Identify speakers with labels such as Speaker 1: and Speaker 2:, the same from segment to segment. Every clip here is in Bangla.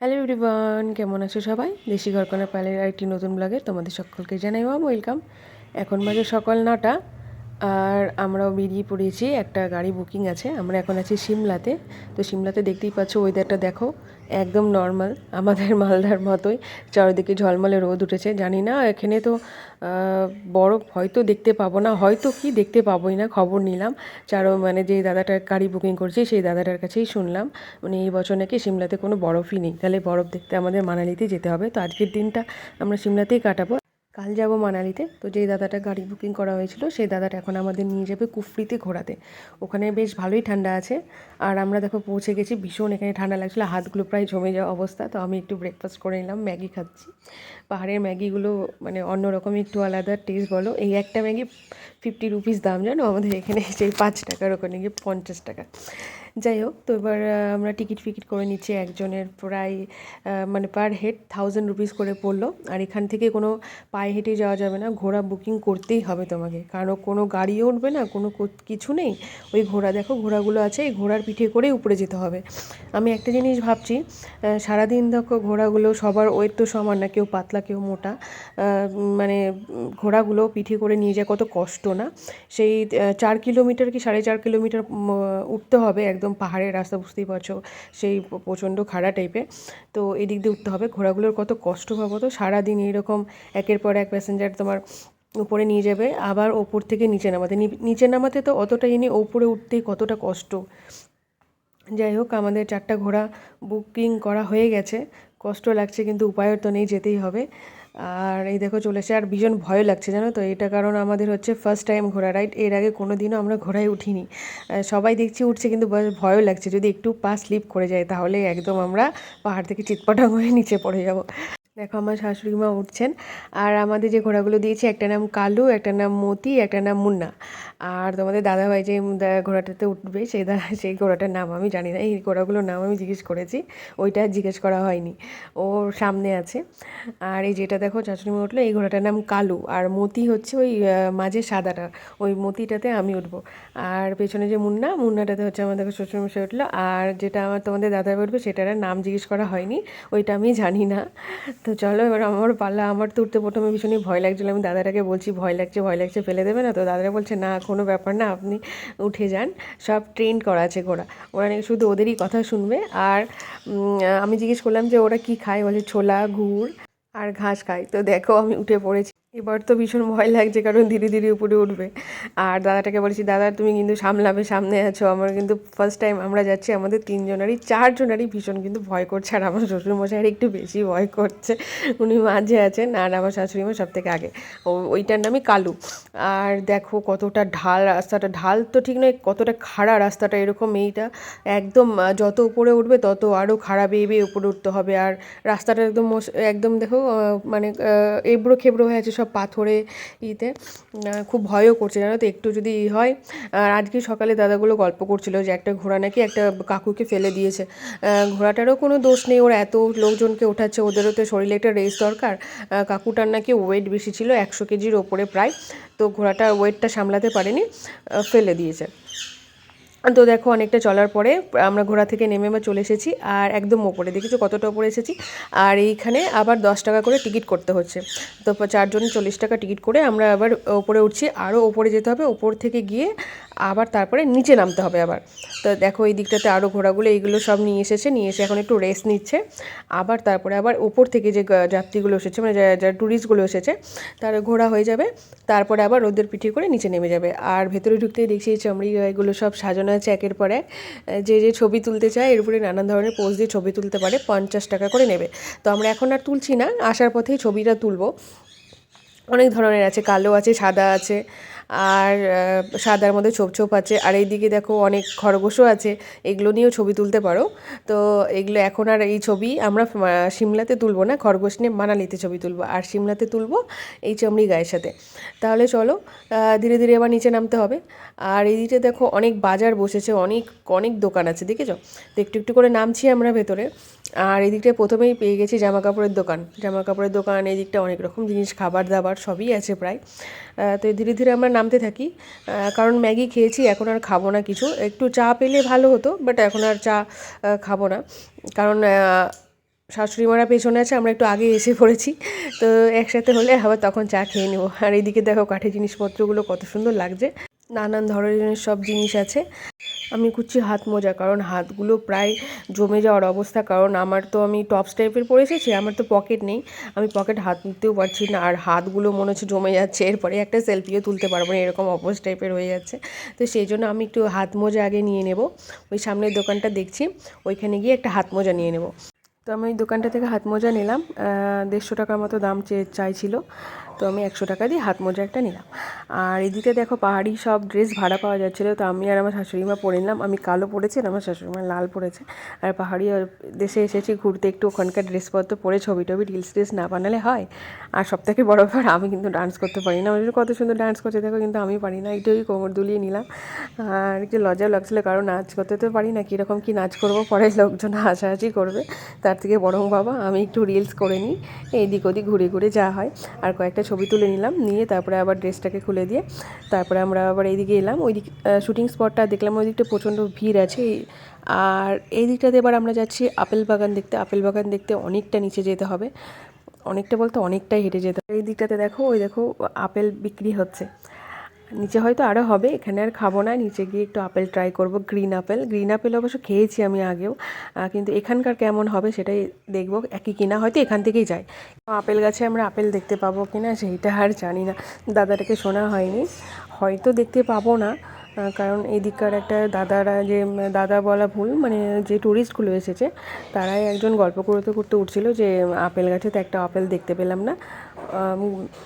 Speaker 1: হ্যালো এভরিওয়ান, কেমন আছো সবাই? দেশি ঘরকোনা পালের আরেকটি নতুন ব্লগে তোমাদের সকলকে জানাই ওয়েলকাম এখন বাজে সকাল নটা। আর আমরাও বেরিয়ে পড়েছি, একটা গাড়ি বুকিং আছে, আমরা এখন আছি সিমলাতে। তো সিমলাতে দেখতেই পাচ্ছ ওয়েদারটা দেখো, একদম নর্মাল আমাদের মালদার মতোই। চারিদিকে ঝলমলে রোদ উঠেছে, জানি না, এখানে তো বরফ হয়তো দেখতে পাবো না, হয়তো কি দেখতে পাবোই না, খবর নিলাম। চারো মানে যে দাদাটার গাড়ি বুকিং করছি, সেই দাদাটার কাছেই শুনলাম। মানে এই বছর নাকি সিমলাতে কোনো বরফই নেই, তাহলে বরফ দেখতে আমাদের মানালিতে যেতে হবে। তো আজকের দিনটা আমরা সিমলাতেই কাটাবো। কাল যাব মানালিতে। তো যেই দাদাটা গাড়ি বুকিং করা হয়েছিল, সেই দাদাটা এখন আমাদের নিয়ে যাবে কুফরিতে ঘোরাতে। ওখানে বেশ ভালোই ঠান্ডা আছে। আর আমরা দেখো পৌঁছে গেছি, ভীষণ এখানে ঠান্ডা লাগছিল, হাতগুলো প্রায় জমে যাওয়া অবস্থা। তো আমি একটু ব্রেকফাস্ট করে নিলাম, ম্যাগি খাচ্ছি। পাহাড়ের ম্যাগিগুলো মানে অন্যরকমই একটু আলাদা টেস্ট বলো। এই একটা ম্যাগি ফিফটি রুপিস দাম, জানো? আমাদের এখানে সেই পাঁচ টাকার ওখানে গিয়ে পঞ্চাশ টাকা। যাই হোক, তো এবার আমরা টিকিট ফিকিট করে নিচ্ছি একজনের প্রায় মানে পার হেড থাউজেন্ড রুপিস করে পড়ল। আর এখান থেকে কোনো পায়ে হেঁটে যাওয়া যাবে না, ঘোড়া বুকিং করতেই হবে তোমাকে। কারণ কোনো গাড়িও উঠবে না, কোনো কিছু নেই। ওই ঘোড়া, দেখো ঘোড়াগুলো আছে, এই ঘোড়ার পিঠে করেই উপরে যেতে হবে। আমি একটা জিনিস ভাবছি সারাদিন দেখো ঘোড়াগুলো সবার ওয়েট তো সমান না, কেউ পাতলা, কেউ মোটা। মানে ঘোড়াগুলো পিঠে করে নিয়ে যায়, কত কষ্ট না। সেই চার কিলোমিটার কি সাড়ে চার কিলোমিটার উঠতে হবে একদম পাহাড়ের রাস্তা বুঝতেই পারছ, সেই প্রচণ্ড খাড়া টাইপের তো এদিক দিয়ে উঠতে হবে, ঘোড়াগুলোর কত কষ্ট ভাবো তো, সারাদিন এইরকম একের পর এক প্যাসেঞ্জার তোমার উপরে নিয়ে যাবে, আবার ওপর থেকে নিচে নামাতে। নিচে নামাতে তো অতটা ইনি ওপরে উঠতেই কতটা কষ্ট। যাই হোক, আমাদের চারটা ঘোড়া বুকিং করা হয়ে গেছে, কষ্ট লাগছে কিন্তু উপায় তো নেই, যেতেই হবে। আর এই দেখো চলে এসে আর ভীষণ ভয় লাগছে, জানো তো? এটা কারণ আমাদের হচ্ছে ফার্স্ট টাইম ঘোরা রাইড এর আগে কোনো দিনও আমরা ঘোরায় উঠিনি। সবাই দেখছি উঠছে কিন্তু ভয় ভয়ও লাগছে। যদি একটু পা স্লিপ করে যায়, তাহলে একদম আমরা পাহাড় থেকে চিৎপটাং হয়ে নিচে পড়ে যাব। দেখো, আমার শাশুড়ি মা উঠছেন। আর আমাদের যে ঘোড়াগুলো দিয়েছে একটা নাম কালু একটা নাম মতি একটা নাম মুন্না। আর তোমাদের দাদাভাই যে ঘোড়াটাতে উঠবে, সেই দা সেই ঘোড়াটার নাম আমি জানি না। এই ঘোড়াগুলোর নাম আমি জিজ্ঞেস করেছি, ওইটা জিজ্ঞেস করা হয়নি। ওর সামনে আছে। আর এই যেটা দেখো, শাশুড়ি মা উঠল, এই ঘোড়াটার নাম কালু। আর মতি হচ্ছে ওই মাঝে সাদাটা। ওই মতিটাতে আমি উঠবো। আর পেছনে যে মুন্না, মুন্নাটাতে হচ্ছে আমাদের শ্বশুরমশাই উঠল। আর যেটা আমার তোমাদের দাদা উঠবে, সেটার নাম জিজ্ঞেস করা হয়নি। ওইটা আমি জানি না। তো চলো, এবার আমার পাল্লা আমার তো উঠতে প্রথমে ভীষণই ভয় লাগছিল। আমি দাদাটাকে বলছি, ভয় লাগছে ভয় লাগছে, ফেলে দেবে না? তো দাদারা বলছে, না, কোনো ব্যাপার না, আপনি উঠে যান। সব ট্রেন করা আছে ঘোড়া ওরা নাকি শুধু ওদেরই কথা শুনবে। আর আমি জিজ্ঞেস করলাম যে, ওরা কি খায়? বলে ছোলা, গুড় আর ঘাস খায়। তো দেখো, আমি উঠে পড়েছি। এবার তো ভীষণ ভয় লাগছে, কারণ ধীরে ধীরে উপরে উঠবে। আর দাদাটাকে বলেছি, দাদা, তুমি কিন্তু সামলাবে, সামনে আছো। আমার কিন্তু ফার্স্ট টাইম আমরা যাচ্ছি, আমাদের তিনজনারই, চারজনারই ভীষণ কিন্তু ভয় করছে। আর আমার শ্বশুরমশাইয়ের একটু বেশি ভয় করছে। উনি মাঝে আছেন, আর আমার শাশুড়ি মা সব থেকে আগে। ও, ওইটার নামই কালু। আর দেখো কতটা ঢাল রাস্তাটা, ঢাল তো ঠিক নয়, কতটা খাড়া রাস্তাটা এরকম এইটা। একদম যত উপরে উঠবে, তত আরও খাড়া বেয়ে বেয়ে উপরে উঠতে হবে। আর রাস্তাটা একদম একদম দেখো মানে এবড়ো খেবড়ো হয়ে আছে, সব পাথরে ইতে খুব ভয়ও করছে। জানো তো, একটু যদি ই হয়, আর আজকে সকালে দাদাগুলো গল্প করছিল যে একটা ঘোড়া নাকি একটা কাকুকে ফেলে দিয়েছে। ঘোড়াটারও কোনো দোষ নেই, ওরা এত লোকজনকে ওঠাচ্ছে, ওদেরও তো শরীরে একটা রেস দরকার। কাকুটার নাকি ওয়েট বেশি ছিল, একশো কেজির ওপরে প্রায়, তো ঘোড়াটার ওয়েটটা সামলাতে পারেনি ফেলে দিয়েছে। তো দেখো, অনেকটা চলার পরে আমরা ঘোড়া থেকে নেমে আমরা চলে এসেছি আর একদম ওপরে, দেখেছ কতটা ওপরে এসেছি? আর এইখানে আবার দশ টাকা করে টিকিট করতে হচ্ছে। তো চারজন চল্লিশ টাকা টিকিট করে আমরা আবার ওপরে উঠছি। আরও ওপরে যেতে হবে, ওপর থেকে গিয়ে আবার তারপরে নিচে নামতে হবে আবার। তো দেখো এই দিকটাতে আরও ঘোড়াগুলো, এইগুলো সব নিয়ে এসেছে, নিয়ে এসে এখন একটু রেস্ট নিচ্ছে। আবার তারপরে আবার ওপর থেকে যে যাত্রীগুলো এসেছে মানে যারা ট্যুরিস্টগুলো এসেছে, তার ঘোড়া হয়ে যাবে। তারপরে আবার রোদের পিঠে করে নিচে নেমে যাবে। আর ভেতরে ঢুকতেই দেখছি এই চামড়ি গায়েগুলো সব সাজানো আছে একের পর এক। যে যে ছবি তুলতে চায়, এর উপরে নানান ধরনের পোজ দিয়ে ছবি তুলতে পারে, পঞ্চাশ টাকা করে নেবে। তো আমরা এখন আর তুলছি না, আসার পথেই ছবিটা তুলবো। অনেক ধরনের আছে, কালো আছে, সাদা আছে। আর সাদার মধ্যে ছোপ ছোপ আছে। আর এইদিকে দেখো অনেক খরগোশও আছে। এগুলো নিয়েও ছবি তুলতে পারো। তো এগুলো এখন আর এই ছবি আমরা সিমলাতে তুলবো না, খরগোশ নিয়ে মানালিতে ছবি তুলবো। আর সিমলাতে তুলবো এই চামড়ি গায়ের সাথে। তাহলে চলো ধীরে ধীরে আবার নিচে নামতে হবে। আর এইদিকে দেখো অনেক বাজার বসেছে, অনেক অনেক দোকান আছে, দেখেছ? তো একটু একটু করে নামছি আমরা ভেতরে। আর এদিকটায় প্রথমেই পেয়ে গেছি জামা কাপড়ের দোকান। জামা কাপড়ের দোকান এই দিকটা অনেক রকম জিনিস, খাবার দাবার সবই আছে প্রায়। তো ধীরে ধীরে আমরা নামতে থাকি কারণ ম্যাগি খেয়েছি, এখন আর খাব না কিছু। একটু চা পেলে ভালো হতো বাট এখন আর চা খাব না। কারণ শাশুড়ি মারা পেছনে আছে, আমরা একটু আগে এসে পড়েছি, তো একসাথে হলে আবার তখন চা খেয়ে নেব। আর এইদিকে দেখো কাঠের জিনিসপত্রগুলো কত সুন্দর লাগছে। নানান ধরনের সব জিনিস আছে। আমি কুচ্ছি হাত মোজা, কারণ হাতগুলো প্রায় জমে যাওয়ার অবস্থা, কারণ আমার তো আমি টপস টাইপের পরে এসেছি, আমার তো পকেট নেই, আমি পকেট হাত নিতেও পারছি না, আর হাতগুলো মনে হচ্ছে জমে যাচ্ছে, এরপরে একটা সেলফিও তুলতে পারব না, এরকম অপোজ টাইপের হয়ে যাচ্ছে। তো সেই জন্য আমি একটু হাত মোজা আগে নিয়ে নেব, ওই সামনের দোকানটা দেখছি, ওইখানে গিয়ে একটা হাত মোজা নিয়ে নেব। তো আমি ওই দোকানটা থেকে হাত মোজা নিলাম দেড়শো টাকার মতো দাম চাইছিল তো আমি একশো টাকা দিয়ে হাত মোজা একটা নিলাম। আর এদিকে দেখো পাহাড়ি সব ড্রেস ভাড়া পাওয়া যাচ্ছিল, তো আমি আর আমার শাশুড়িমা পরে নিলাম। আমি কালো পরেছি আর আমার শাশুড়িমা লাল পরেছে। আর পাহাড়ি দেশে এসেছি, ঘুরতে একটু ওখানকার ড্রেসপত্র পরে ছবি টবি রিলস টিলস না বানালে হয়। আর সব থেকে বড় ব্যাপার, আমি কিন্তু ডান্স করতে পারি না। আমার কত সুন্দর ডান্স করছে, দেখো কিন্তু আমি পারি না। এইটাই কোমর দুলিয়ে নিলাম। আর একটু লজ্জা লাগছিল, কারণ নাচ করতে তো পারি না, কীরকম কী নাচ করব? পরে লোকজন হাসাহাসি করবে। তার থেকে বরং বাবা, আমি একটু রিলস করে নিই। এইদিক ওদিক ঘুরে ঘুরে যা হয়। আর কয়েকটা ছবি তুলে নিলাম, নিয়ে তারপরে আবার ড্রেসটাকে খুলে দিয়ে তারপরে আমরা আবার এইদিকে এলাম। ওই দিক শুটিং স্পটটা দেখলাম ওই দিকটা প্রচণ্ড ভিড় আছে। আর এই দিকটাতে এবার আমরা যাচ্ছি আপেল বাগান দেখতে। আপেল বাগান দেখতে অনেকটা নিচে যেতে হবে। অনেকটা বলতে অনেকটাই হেঁটে যেতে হবে। এই দিকটাতে দেখো, ওই দেখো, আপেল বিক্রি হচ্ছে। নিচে হয়তো আরও হবে, এখানে আর খাব না, নিচে গিয়ে একটু আপেল ট্রাই করব গ্রিন আপেল গ্রিন আপেল অবশ্য খেয়েছি আমি আগেও কিন্তু এখানকার কেমন হবে সেটাই দেখব, একই কিনা, হয়তো এখান থেকেই যায়। আপেল গাছে আমরা আপেল দেখতে পাবো কিনা সেইটা আর জানি না, দাদাটাকে শোনা হয়নি। হয়তো দেখতে পাবো না কারণ এদিককার একটা দাদারা যে, দাদা বলা ভুল মানে যে ট্যুরিস্টগুলো এসেছে, তারাই একজন গল্প করতে করতে উঠছিল যে, আপেল গাছে তো একটা আপেল দেখতে পেলাম না।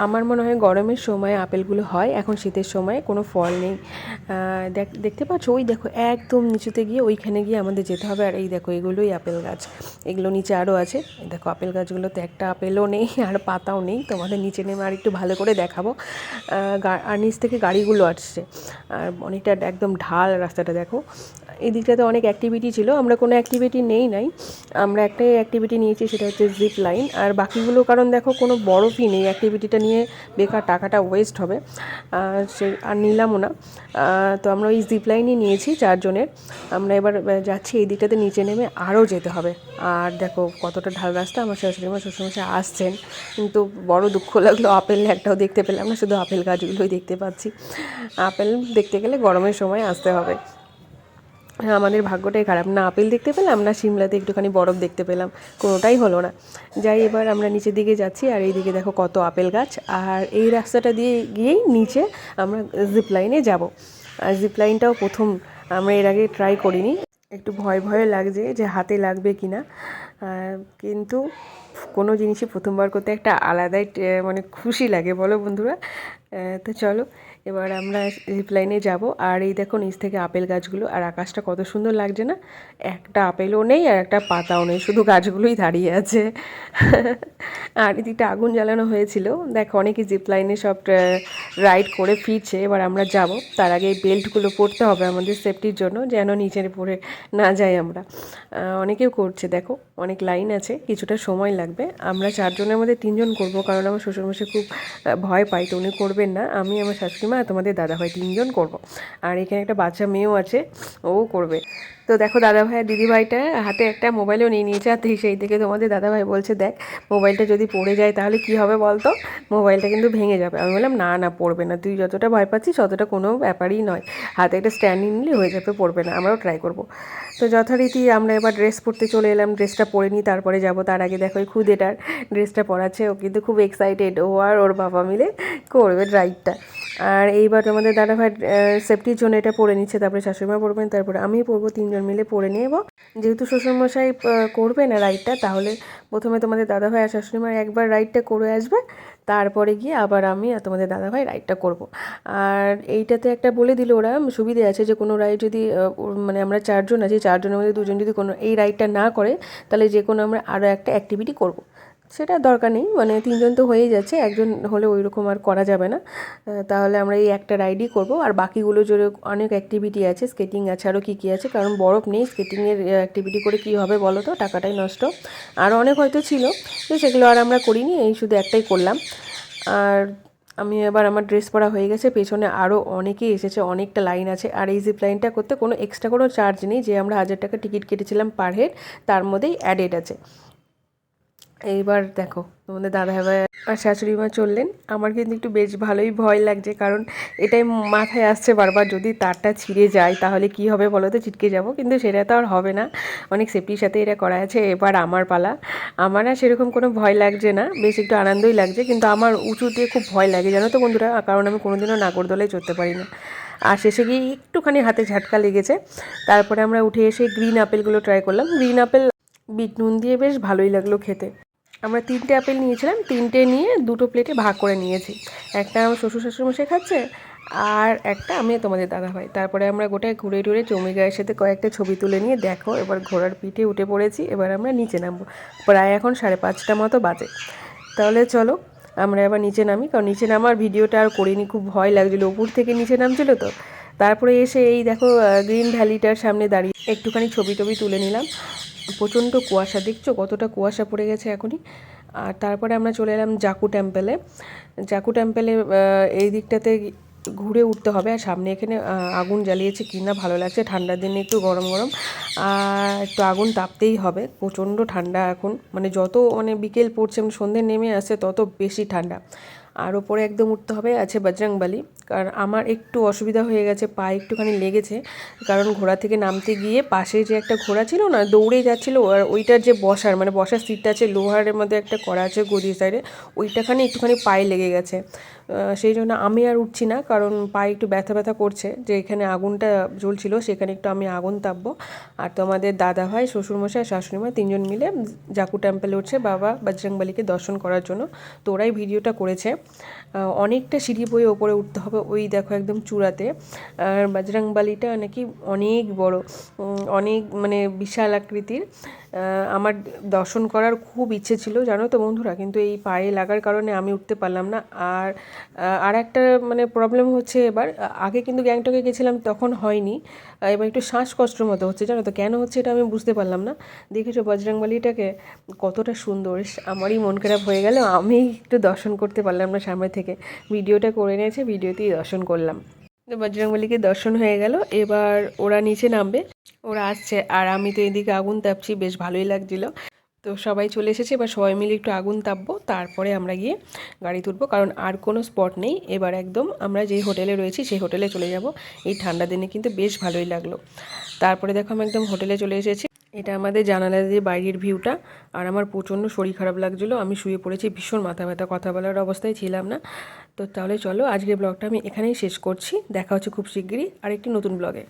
Speaker 1: আমার মনে হয় গরমের সময় আপেলগুলো হয়, এখন শীতের সময় কোনো ফল নেই। দেখতে পাচ্ছ? ওই দেখো, একদম নিচুতে গিয়ে ওইখানে গিয়ে আমাদের যেতে হবে। আর এই দেখো, এগুলোই আপেল গাছ। এগুলো নিচে আরও আছে। দেখো, আপেল গাছগুলোতে একটা আপেলও নেই, আর পাতাও নেই। তোমাদের নিচে নেমে আর একটু ভালো করে দেখাবো। আর নিচ থেকে গাড়িগুলো আসছে। আর অনেকটা একদম ঢাল রাস্তাটা, দেখো। এই দিকটাতে অনেক অ্যাক্টিভিটি ছিল, আমরা কোনো অ্যাক্টিভিটি নেই নাই। আমরা একটাই অ্যাক্টিভিটি নিয়েছি, সেটা হচ্ছে জিপ লাইন আর বাকিগুলো, কারণ দেখো, কোনো বরফই নেই। অ্যাক্টিভিটিটা নিয়ে বেকার টাকাটা ওয়েস্ট হবে। সে, আর নিলামও না। তো আমরা ওই জিপ লাইনই নিয়েছি চারজনের। আমরা এবার যাচ্ছি, এই দিকটাতে নিচে নেমে আরও যেতে হবে। আর দেখো, কতটা ঢাল রাস্তা, আমার শাশুড়ি আমার শ্বশুরমশাই আসছেন। কিন্তু বড় দুঃখ লাগল, আপেল একটাও দেখতে পেলাম না, শুধু আপেল গাছগুলোই দেখতে পাচ্ছি। আপেল দেখতে গেলে গরমের সময় আসতে হবে। আমাদের ভাগ্যটাই খারাপ। না আপেল দেখতে পেলাম, না সিমলাতে একটুখানি বরফ দেখতে পেলাম, কোনোটাই হলো না। যাই, এবার আমরা নিচের দিকে যাচ্ছি, আর এই দিকে দেখো কত আপেল গাছ। আর এই রাস্তাটা দিয়ে গিয়েই নিচে আমরা জিপ লাইনে যাব। আর জিপ লাইনটাও প্রথম আমরা এর আগে ট্রাই করিনি। একটু ভয় ভয় লাগছে যে হাতে লাগবে কি না কিন্তু কোনো জিনিসই প্রথমবার করতে একটা আলাদাই মানে খুশি লাগে, বলো বন্ধুরা। তো চলো, এবার আমরা রিপ্লাইনে যাব। আর এই দেখো নিচ থেকে আপেল গাছগুলো, আর আকাশটা কত সুন্দর লাগছে না? একটা আপেলও নেই আর একটা পাতাও নেই, শুধু গাছগুলোই দাঁড়িয়ে আছে। আর এদিকটা আগুন জ্বালানো হয়েছিল। দেখো অনেকে জিপলাইনে সব রাইড করে ফিরছে। এবার আমরা যাব। তার আগে এই বেল্টগুলো পরতে হবে আমাদের সেফটির জন্য, যেন নিচের পরে না যাই আমরা। অনেকেও করছে, দেখো, অনেক লাইন আছে, কিছুটা সময় লাগবে। আমরা চারজনের মধ্যে তিনজন করব, কারণ আমার শ্বশুরমশাই খুব ভয় পাই তো উনি করবেন না, আমি আমার শাশুড়িমা তোমাদের দাদা ভাই তিনজন করব। আর এখানে একটা বাচ্চা মেয়েও আছে, ও করবে। তো দেখো দাদা ভাই আর দিদি ভাইটা হাতে একটা মোবাইলও নিয়ে নিয়েছে, আর সেই থেকে তোমাদের দাদা ভাই বলছে, দেখ, মোবাইলটা যদি পড়ে যায় তাহলে কি হবে বলতো? মোবাইলটা কিন্তু ভেঙে যাবে। আমি বললাম, না না, পড়বে না। তুই যতটা ভয় পাচ্ছিস ততটা কোনো ব্যাপারই নয়। হাতে একটা স্ট্যান্ড নিলে হয়ে যাবে, পড়বে না। আমরাও ট্রাই করব। তো যথারীতি আমরা এবার ড্রেস পরতে চলে এলাম। ড্রেসটা পরে নিই, তারপরে যাব। তার আগে দেখো ওই খুদেটার ড্রেসটা পরাচ্ছে। ও কিন্তু খুব এক্সাইটেড ও আর ওর বাবা মিলে করবে ড্রাইভটা আর এইবার আমাদের দাদাভাই সেফটির জন্য এটা পরে নিচ্ছে, তারপরে শাশুড়িমা পড়বেন তারপরে আমি পড়ব তিনজন মিলে পরে নেব যেহেতু শ্বশুরমশাই করবে না রাইডটা তাহলে প্রথমে তোমাদের দাদাভাই আর শাশুড়িমার একবার রাইডটা করে আসবে, তারপরে গিয়ে আবার আমি আর তোমাদের দাদাভাই রাইডটা করব। আর এইটাতে একটা বলে দিল ওরা, সুবিধে আছে যে কোনো রাইড যদি মানে আমরা চারজন আছি, চারজনের মধ্যে দুজন যদি কোনো, এই রাইডটা না করে, তাহলে যে কোনো আমরা আরও একটা অ্যাক্টিভিটি করব। সেটা দরকার নেই মানে তিনজন তো হয়েই যাচ্ছে, একজন হলে ওই রকম আর করা যাবে না। তাহলে আমরা এই একটা রাইডই করব, আর বাকিগুলো জোরে অনেক অ্যাক্টিভিটি আছে স্কেটিং আছে, আরও কী কী আছে, কারণ বরফ নেই স্কেটিংয়ের অ্যাক্টিভিটি করে কী হবে বলো তো? টাকাটাই নষ্ট। আর অনেক হয়তো ছিল, তো সেগুলো আর আমরা করিনি, এই শুধু একটাই করলাম। আর আমি এবার আমার ড্রেস পরা হয়ে গেছে, পেছনে আরও অনেকেই এসেছে, অনেকটা লাইন আছে। আর এই জিপ লাইনটা করতে কোনো এক্সট্রা কোনো চার্জ নেই, যে আমরা হাজার টাকা টিকিট কেটেছিলাম পার হেড তার মধ্যেই অ্যাডেড আছে। এইবার দেখো, তোমাদের দাদা ভাই আর শাশুড়ি মা চললেন। আমার কিন্তু একটু বেশ ভালোই ভয় লাগছে, কারণ এটাই মাথায় আসছে বারবার, যদি তারটা ছিঁড়ে যায় তাহলে কি হবে বলো তো? ছিটকে যাব, কিন্তু সেটা তো আর হবে না। অনেক সেফটির সাথে এটা করা আছে, এবার আমার পালা। আমার আর সেরকম কোনো ভয় লাগছে না, বেশ একটু আনন্দই লাগছে, কিন্তু আমার উঁচুতে খুব ভয় লাগে, জানো তো বন্ধুরা? কারণ আমি কোনোদিনও নাগরদোলায় চড়তে পারি না। আর শেষে গিয়ে একটুখানি হাতে ঝাটকা লেগেছে। তারপরে আমরা উঠে এসে গ্রিন আপেলগুলো ট্রাই করলাম। গ্রিন আপেল বিট নুন দিয়ে বেশ ভালোই লাগল খেতে। আমরা তিনটে আপেল নিয়েছিলাম, তিনটে নিয়ে দুটো প্লেটে ভাগ করে নিয়েছি। একটা আমার শ্বশুর শাশুড়মশাই খাচ্ছে, আর একটা আমি তোমাদের দাদা ভাই তারপরে আমরা গোটায় ঘুরে টুরে জমি গায়ের সাথে কয়েকটা ছবি তুলে নিয়ে, দেখো, এবার ঘোড়ার পিঠে উঠে পড়েছি, এবার আমরা নিচে নামবো। প্রায় এখন সাড়ে পাঁচটা মতো বাজে। তাহলে চলো, আমরা এবার নিচে নামি, কারণ নিচে নামার ভিডিওটা আর করিনি, খুব ভয় লাগছিল। উপর থেকে নিচে নামছিল তো। তারপরে এসে এই দেখো গ্রিন ভ্যালিটার সামনে দাঁড়িয়ে একটুখানি ছবি টবি তুলে নিলাম। প্রচণ্ড কুয়াশা, দেখছ কতটা কুয়াশা পড়ে গেছে এখনই। আর তারপরে আমরা চলে এলাম জাকু টেম্পেলে। জাকু টেম্পেলে এই দিকটাতে ঘুরে উঠতে হবে। আর সামনে এখানে আগুন জ্বালিয়েছে কিনা ভালো লাগছে। ঠান্ডার দিনে একটু গরম গরম। আর একটু আগুন তাপতেই হবে। প্রচণ্ড ঠান্ডা এখন। মানে যত মানে বিকেল পড়ছে মানে সন্ধে নেমে আসছে তত বেশি ঠান্ডা। আর ওপরে একদম উঠতে হবে, আছে বজরংবলী কারণ আমার একটু অসুবিধা হয়ে গেছে পা একটুখানি লেগেছে। কারণ ঘোড়া থেকে নামতে গিয়ে পাশে যে একটা ঘোড়া ছিল না, দৌড়ে যাচ্ছিল, আর ওইটার যে বসার মানে বসার সিটটা আছে লোহারের মধ্যে একটা করা আছে গদির সাইডে ওইটাখানে একটুখানি পায়ে লেগে গেছে। সেই জন্য আমি আর উঠছি না, কারণ পায়ে একটু ব্যথা ব্যথা করছে। যে এখানে আগুনটা জ্বলছিল, সেখানে একটু আমি আগুন তাপবো। আর তোমাদের দাদা ভাই, শ্বশুরমশাই, শাশুড়িমা তিনজন মিলে জাকু টেম্পেলে উঠছে, বাবা বজরংবলীকে দর্শন করার জন্য। তো ওরাই ভিডিওটা করেছে। অনেকটা সিঁড়ি বয়ে ওপরে উঠতে হবে ওই দেখো একদম চূড়াতে। আর বজরংবলীটা নাকি অনেক বড় অনেক মানে বিশাল আকৃতির। আমার দর্শন করার খুব ইচ্ছে ছিল, জানো তো বন্ধুরা? কিন্তু এই পায়ে লাগার কারণে আমি উঠতে পারলাম না। আর আর একটা মানে প্রবলেম হচ্ছে এবার, আগে কিন্তু গ্যাংটকে গেছিলাম, তখন হয়নি। এবার একটু শ্বাসকষ্টের মতো হচ্ছে, জানো তো? কেন হচ্ছে এটা আমি বুঝতে পারলাম না। দেখেছ বজরংবলীটাকে? কতটা সুন্দর আমারই মন খারাপ হয়ে গেল আমি একটু দর্শন করতে পারলাম না সামনে থেকে। ভিডিওটা করে নিয়েছে, ভিডিওতেই দর্শন করলাম। তো বজরংবলীকে দর্শন হয়ে গেল। এবার ওরা নিচে নামবে। ওরা আসছে। আর আমি তো এদিকে আগুন তাপছি, বেশ ভালোই লাগছিল। তো সবাই চলে এসেছে। এবার সবাই মিলে একটু আগুন তাপবো। তারপরে আমরা গিয়ে গাড়ি তুলবো। কারণ আর কোনো স্পট নেই। এবার একদম আমরা যেই হোটেলে রয়েছি, সেই হোটেলে চলে যাব। এই ঠান্ডা দিনে কিন্তু বেশ ভালোই লাগল। তারপরে দেখো আমি একদম হোটেলে চলে এসেছি। এটা আমাদের জানালা দিয়ে বাইরের ভিউটা। আর আমার প্রচণ্ড শরীর খারাপ লাগছিল। আমি শুয়ে পড়েছি। ভীষণ মাথা ব্যথা। কথা বলার অবস্থায় ছিলাম না। তো তাহলে চলো আজকের ব্লগটা আমি এখানেই শেষ করছি। দেখা হচ্ছে খুব শিগগিরই আরেকটি নতুন ব্লগে।